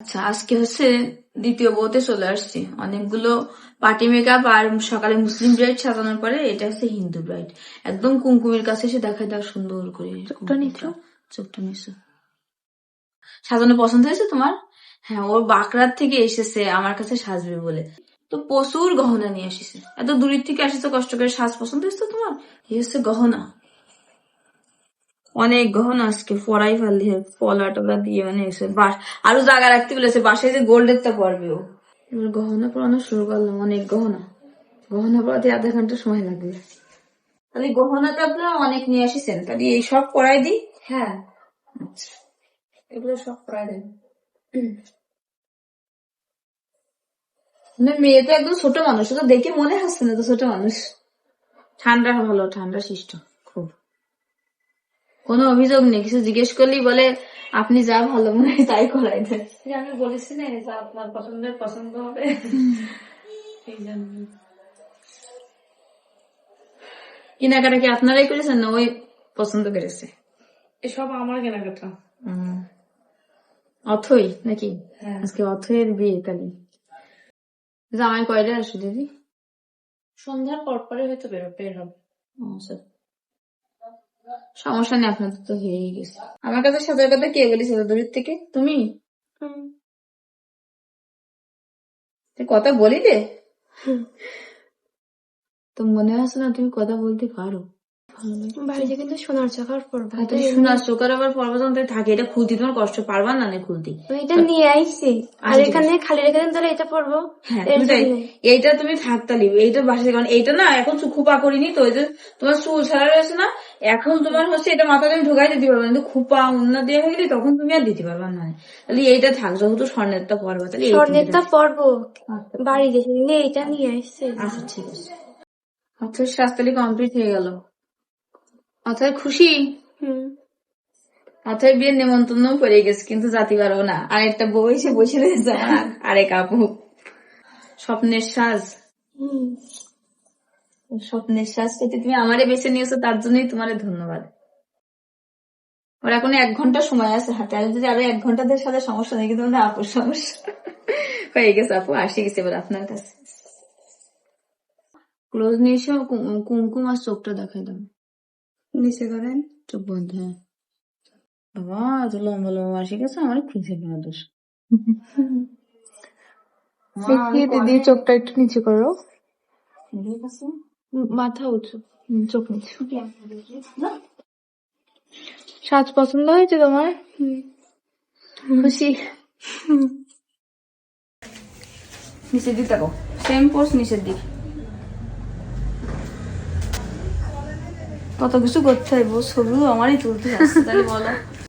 আচ্ছা আজকে হচ্ছে দ্বিতীয় বউতে চলে আসছি। অনেকগুলো পার্টি মেকআপ আর সকালে মুসলিম ব্রাইড সাজানোর পরে এটা হচ্ছে হিন্দু ব্রাইড একদম কুমকুমের কাছে এসে দেখায় দেখ সুন্দর করে চোখটা নিছো? চোখটা নিছো সাজানো পছন্দ হয়েছে তোমার? হ্যাঁ ওর বাঁকড়ার থেকে এসেছে আমার কাছে সাজবে বলে। তো প্রচুর গহনা নিয়ে এসেছে এত দূরের থেকে এসেছে কষ্ট করে সাজ পছন্দ হয়েছে তোমার? এই হচ্ছে গহনা। অনেক গহনা আজকে পড়াই ফেললি পলা টলা দিয়ে মানে এসে বাস আরও জায়গা রাখতে বলেছে বাসায় যে গোল্ডের টা পড়বে ও। এবার গহনা পড়ানো শুরু করলাম অনেক গহনা। গহনা পড়াতে আধা ঘণ্টা সময় লাগবে। তাহলে গহনা তো আপনারা অনেক নিয়ে আসিছেন তাহলে এই সব পড়াই দিই? হ্যাঁ। আচ্ছা এগুলো সব পড়াই দেন। মানে মেয়ে তো একদম ছোট মানুষ তো দেখে মনে হচ্ছে না তো ছোট মানুষ। ঠান্ডা ভালো ঠান্ডা খুব কোনো অভিযোগ নেই কিছু জিজ্ঞেস করলেই বলে আপনি যা ভালো মনে হয় তাই করাই দেন। আমি বলেছি না যে আপনার পছন্দের পছন্দ হবে। এই জন্য। কেনাকাটা কি আপনারাই করেছেন না ওই পছন্দ করেছে? এসব আমার কেনাকাটা। অথই নাকি? হ্যাঁ। আজকে অথয়ের বিয়ে তাহলে জামাই কয়টা আসো দিদি? সন্ধ্যার পর পরে হয়তো বেরো বের হবে। আচ্ছা। সমস্যা নেই আপনাদের তো হয়েই গেছে। আমার কাছে সাঁতার কাটা কে বলেছে দূরের থেকে? তুমি? তুই কথা বলি রে তো মনে হচ্ছে না তুমি কথা বলতে পারো। বাড়িতে কিন্তু সোনার চাকার পরবো। হয়তো শোনার চোখের আবার পর্বতন থাকে এটা খুলতে তোমার কষ্ট পারবা না না খুলতে? এটা নিয়ে আইছি। আর আচ্ছা, এখানে খালি রেখে দেন তাহলে এটা পরবো। হ্যাঁ এর তুমি তাই জন্যই। এইটা বাসাতে কারণ এইটা না এখন খুপা করিনি তো তোমার চুল ছাড়া রয়েছে না এখন তোমার হচ্ছে এটা মাথা তুমি ঢুকাই দিতে পারবে কিন্তু খুপা উন্না দিয়ে হয়ে গেলে তখন তুমি আর দিতে পারবা না। তাহলে এইটা থাক যেহেতু স্বর্ণেরটা পরবা তাহলে স্বর্ণেরটা পরবো। আচ্ছা। বাড়ি গেছি এটা নিয়ে আইছি। আচ্ছা ঠিক আছে। অথর শাস্তালি কমপ্লিট হয়ে গেল। অথর খুশি? অথর বিয়ের নেমন্তন্ন পড়ে গেছে কিন্তু জাতি পারব না। আর একটা বউ এসে বসে রয়েছে। আমার আরেক আপু। স্বপ্নের সাজ। স্বপ্নের শ্বাস পেতে তুমি আমারে বেছে নিয়েছো তার জন্যই তোমার ধন্যবাদ। ওর এখন এক ঘণ্টা সময় আছে হাতে আর যদি আরও এক ঘণ্টা দেড় সাথে সমস্যা নেই কিন্তু আমাদের আপুর সমস্যা। হয়ে গেছে আপু আসে গেছে এবার আপনার কাছে। ক্লোজ নিয়ে এসে কুমকুম আর চোখটা দেখাই দাও নিচে করেন চোখ বন্ধ হ্যাঁ। বাবা এত লম্বা লম্বা আসে গেছে আমার খুঁজে নেওয়া দোষ। দিদি চোখটা একটু নিচে করো? মাথা উঁচু। চোখ নিচু। সাজ পছন্দ হয়েছে তোমার? খুশি? নিচের দিক দেখো সেম পোস্ট নিচের দিক। কত কিছু করতে বউ ছবিও আমারই তুলতে আসছে তাহলে বলো।